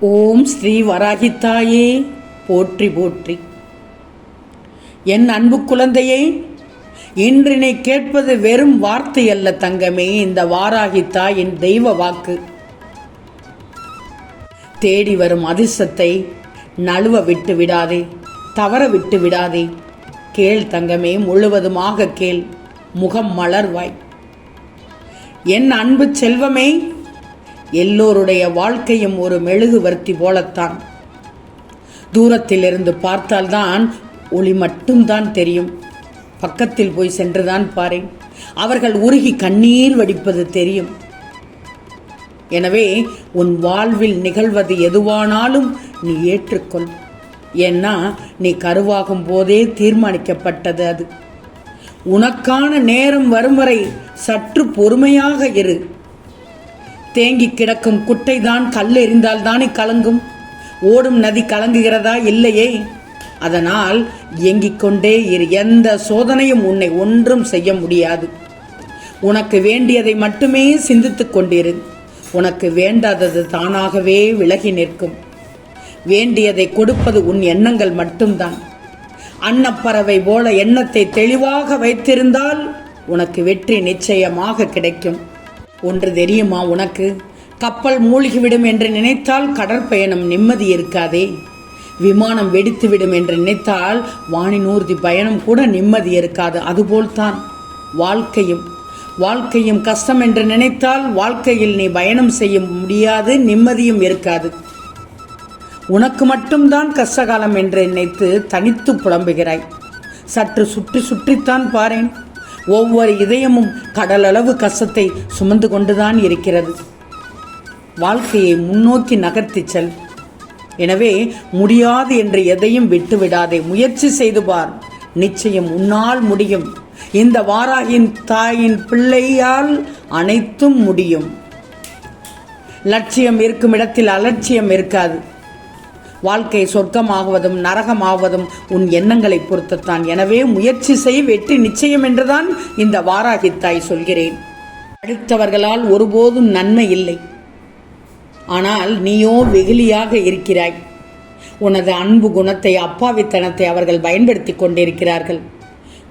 ஓம் ஸ்ரீ வராகித்தாயே போற்றி போற்றி. என் அன்பு குழந்தையே இன்று நீ கேட்பது வெறும் வார்த்தை அல்ல தங்கமே இந்த வாராகித்தாயின் தெய்வ வாக்கு. தேடி வரும் அதிர்ஷ்டத்தை நழுவ விட்டு விடாதே தவற விட்டு விடாதே. கேள் தங்கமே முழுவதுமாக கேள் முகம் மலர்வாய். என் அன்பு செல்வமே எல்லோருடைய வாழ்க்கையும் ஒரு மெழுகுவர்த்தி போலத்தான். தூரத்திலிருந்து பார்த்தால்தான் ஒளி மட்டும்தான் தெரியும். பக்கத்தில் போய் சென்றுதான் பாரேன். அவர்கள் உருகி கண்ணீர் வடிப்பது தெரியும். எனவே உன் வாழ்வில் நிகழ்வது எதுவானாலும் நீ ஏற்றுக்கொள். ஏன்னா நீ கருவாகும் போதே தீர்மானிக்கப்பட்டது அது. உனக்கான நேரம் வரும் வரை சற்று பொறுமையாக இரு. தேங்கி கிடக்கும் குட்டை தான் கல் எறிந்தால் தானே கலங்கும்? ஓடும் நதி கலங்குகிறதா இல்லையே? அதனால் இயங்கிக் கொண்டே இரு. எந்த சோதனையும் உன்னை ஒன்றும் செய்ய முடியாது. உனக்கு வேண்டியதை மட்டுமே சிந்தித்துக் கொண்டிரு. உனக்கு வேண்டாதது தானாகவே விலகி நிற்கும். வேண்டியதை கொடுப்பது உன் எண்ணங்கள் மட்டும்தான். அன்னப்பறவை போல எண்ணத்தை தெளிவாக வைத்திருந்தால் உனக்கு வெற்றி நிச்சயமாக கிடைக்கும். ஒன்று தெரியுமா உனக்கு? கப்பல் மூழ்கிவிடும் என்று நினைத்தால் கடற்பயணம் நிம்மதி இருக்காதே. விமானம் வெடித்துவிடும் என்று நினைத்தால் வானினூர்தி பயணம் கூட நிம்மதி இருக்காது. அதுபோல்தான். வாழ்க்கையும் வாழ்க்கையும் கஷ்டம் என்று நினைத்தால் வாழ்க்கையில் நீ பயணம் செய்ய முடியாது நிம்மதியும் இருக்காது. உனக்கு மட்டும்தான் கஷ்டகாலம் என்று நினைத்து தனித்து புலம்புகிறாய். சற்று சுற்றி சுற்றித்தான் பாரேன். ஒவ்வொரு இதயமும் கடலளவு கசத்தை சுமந்து கொண்டுதான் இருக்கிறது. வாழ்க்கையை முன்னோக்கி நகர்த்திச் செல். எனவே முடியாது என்று எதையும் விட்டுவிடாதே. முயற்சி செய்து பார். நிச்சயம் உன்னால் முடியும். இந்த வாராகின் தாயின் பிள்ளையால் அனைத்தும் முடியும். லட்சியம் இருக்கும் இடத்தில் அலட்சியம் இருக்காது. வாழ்க்கை சொர்க்கமாகுவதும் நரகமாவதும் உன் எண்ணங்களை பொறுத்துத்தான். எனவே முயற்சி செய் வெற்றி நிச்சயம் என்றுதான் இந்த வாராகித்தாய் சொல்கிறேன். அடுத்தவர்களால் ஒருபோதும் நன்மை இல்லை. ஆனால் நீயோ வெகுளியாக இருக்கிறாய். உனது அன்பு குணத்தை அப்பாவித்தனத்தை அவர்கள் பயன்படுத்தி கொண்டிருக்கிறார்கள்.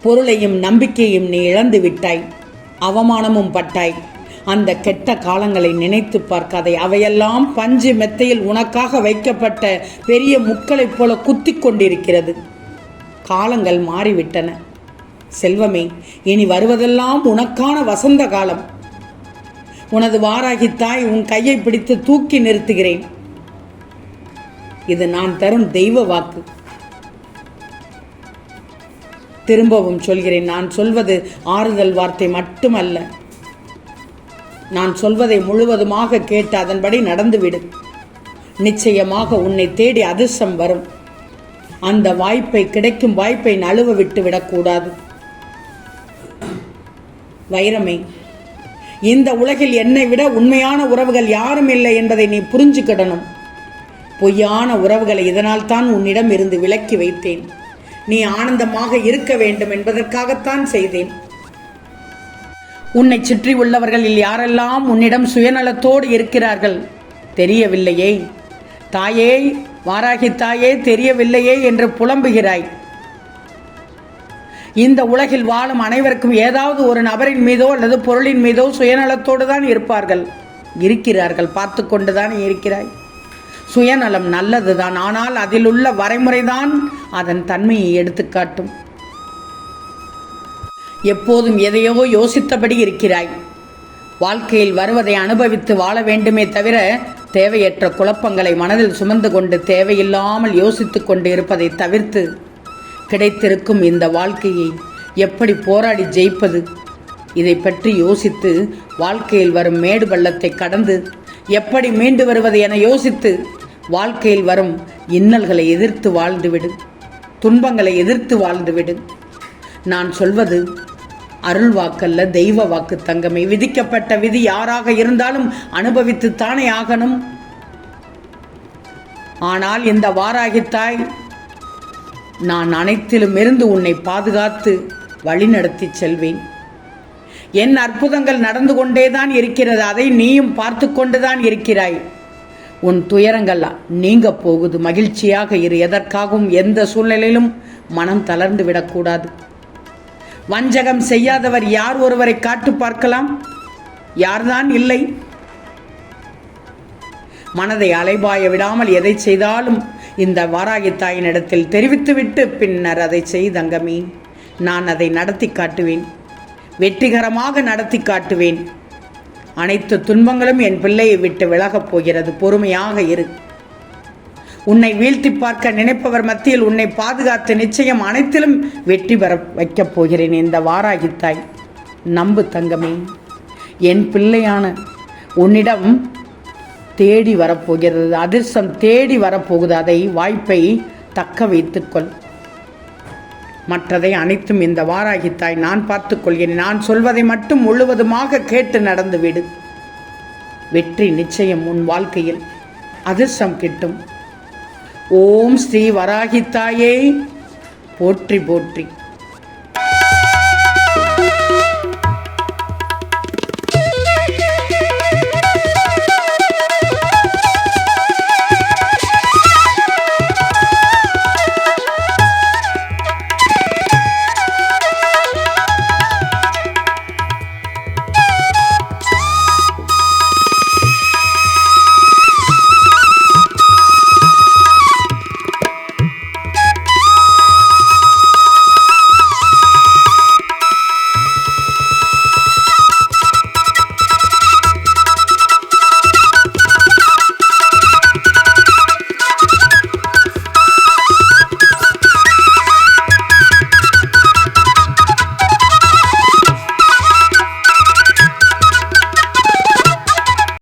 பொருளையும் நம்பிக்கையும் நீ இழந்து விட்டாய். அவமானமும் பட்டாய். அந்த கெட்ட காலங்களை நினைத்து பார்க்காதே. அவையெல்லாம் பஞ்சு மெத்தையில் உனக்காக வைக்கப்பட்ட பெரிய முக்களைப் போல குத்தி கொண்டிருக்கிறது. காலங்கள் மாறிவிட்டன. செல்வமே இனி வருவதெல்லாம் உனக்கான வசந்த காலம். உனது வாராகி தாய் உன் கையை பிடித்து தூக்கி நிறுத்துகிறேன். இது நான் தரும் தெய்வ வாக்கு. திரும்பவும் சொல்கிறேன் நான் சொல்வது ஆறுதல் வார்த்தை மட்டுமல்ல. நான் சொல்வதை முழுவதுமாக கேட்டு அதன்படி நடந்துவிடு. நிச்சயமாக உன்னை தேடி அதிர்ஷ்டம் வரும். அந்த வாய்ப்பை கிடைக்கும் வாய்ப்பை நழுவ விட்டு விடக்கூடாது. வைரமே இந்த உலகில் என்னை விட உண்மையான உறவுகள் யாரும் இல்லை என்பதை நீ புரிஞ்சுக்கிடணும். பொய்யான உறவுகளை இதனால் தான் உன்னிடம் இருந்து விலக்கி வைத்தேன். நீ ஆனந்தமாக இருக்க வேண்டும் என்பதற்காகத்தான் செய்தேன். உன்னை சுற்றி உள்ளவர்களில் யாரெல்லாம் உன்னிடம் சுயநலத்தோடு இருக்கிறார்கள்? தெரியவில்லையே. தாயே வாராகி தாயே தெரியவில்லையே என்று புலம்புகிறாய். இந்த உலகில் வாழும் அனைவருக்கும் ஏதாவது ஒரு நபரின் மீதோ அல்லது பொருளின் மீதோ சுயநலத்தோடு தான் இருப்பார்கள். இருக்கிறார்கள். பார்த்து கொண்டுதான் இருக்கிறாய். சுயநலம் நல்லதுதான். ஆனால் அதில் உள்ள வரைமுறைதான் அதன் தன்மையை எடுத்துக்காட்டும். எப்போதும் எதையோ யோசித்தபடி இருக்கிறாய். வாழ்க்கையில் வருவதை அனுபவித்து வாழ வேண்டுமே தவிர தேவையற்ற குழப்பங்களை மனதில் சுமந்து கொண்டு தேவையில்லாமல் யோசித்து கொண்டு இருப்பதை தவிர்த்து கிடைத்திருக்கும் இந்த வாழ்க்கையை எப்படி போராடி ஜெயிப்பது? இதை பற்றி யோசித்து வாழ்க்கையில் வரும் மேடு பள்ளத்தை கடந்து எப்படி மீண்டு வருவது என யோசித்து வாழ்க்கையில் வரும் இன்னல்களை எதிர்த்து வாழ்ந்துவிடு. துன்பங்களை எதிர்த்து வாழ்ந்துவிடு. நான் சொல்வது அருள் வாக்கல்ல தெய்வ வாக்கு தங்கமே. விதிக்கப்பட்ட விதி யாராக இருந்தாலும் அனுபவித்து தானே ஆகணும். ஆனால் இந்த வாராகித்தாய் நான் அனைத்திலும் இருந்து உன்னை பாதுகாத்து வழிநடத்தி செல்வேன். என் அற்புதங்கள் நடந்து கொண்டேதான் இருக்கிறது அதை நீயும் பார்த்து கொண்டுதான் இருக்கிறாய். உன் துயரங்கள் நீங்க போகுது மகிழ்ச்சியாக இரு. எதற்காகவும் எந்த சூழ்நிலையிலும் மனம் தளர்ந்து விடக்கூடாது. வஞ்சகம் செய்யாதவர் யார் ஒருவரை காட்டு பார்க்கலாம்? யார்தான் இல்லை? மனதை அலைபாய விடாமல் எதை செய்தாலும் இந்த வாராகி தாயினிடத்தில் தெரிவித்துவிட்டு பின்னர் அதை செய்தங்கமே நான் அதை நடத்தி காட்டுவேன். வெற்றிகரமாக நடத்தி காட்டுவேன். அனைத்து துன்பங்களும் என் பிள்ளையை விட்டு விலகப் போகிறது. பொறுமையாக இரு. உன்னை வீழ்த்தி பார்க்க நினைப்பவர் மத்தியில் உன்னை பாதுகாத்து நிச்சயம் அனைத்திலும் வெற்றி பெற வைக்கப் போகிறேன் இந்த வாராகி தாய் நம்பு தங்கமே என் பிள்ளையான உன்னிடம் தேடி வரப்போகிறது அதிர்ஷ்டம் தேடி வரப்போகுது அதை வாய்ப்பை தக்க வைத்துக்கொள். மற்றதை அனைத்தும் இந்த வாராகி தாய் நான் பார்த்துக்கொள்கிறேன். நான் சொல்வதை மட்டும் முழுவதுமாக கேட்டு நடந்து விடு வெற்றி நிச்சயம் உன் வாழ்க்கையில் அதிர்ஷ்டம் கிட்டும். ஓம் ஸ்ரீ வராகித்தாயே. போற்றி போற்றி.